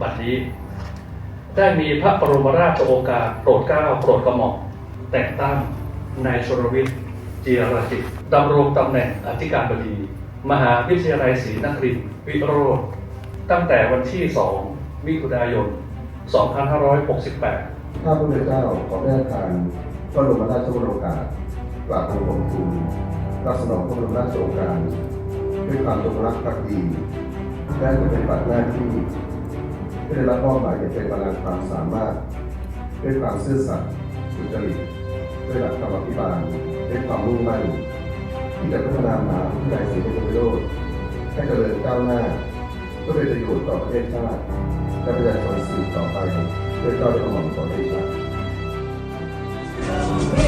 บัดนี้ ได้มีพระบรมราชโองการโปรดเกล้าโปรดกระหม่อมแต่งตั้งนายชรวิทย์เจียรจิตดำรงตำแหน่งอธิการบดี มหาวิทยาลัยศรีนครินทร์วิโรธตั้งแต่วันที่ 2 มิถุนายน 2568 ข้าพระเจ้าขอได้ทานพระบรมราชโองการกราบบังคมทูลรับสนองพระบรมราชโองการด้วยความจงรักภักดีได้ปฏิบัติหน้านที่ ได้รับมอบหมายจะเป็นพลังความสามารถ ด้วยความซื่อสัตย์สุจริตด้วยหลักธรรมอภิบาลด้วยความมุ่งมั่นที่จะพัฒนามหาวิทยาลัยศรีนคริโลกให้เจริญก้าวหน้าเพื่อเป็นประโยชน์ต่อประเทศชาติและประชาชนสืบต่อไปด้วยก้าวกระามอมต่อประเทศชาติ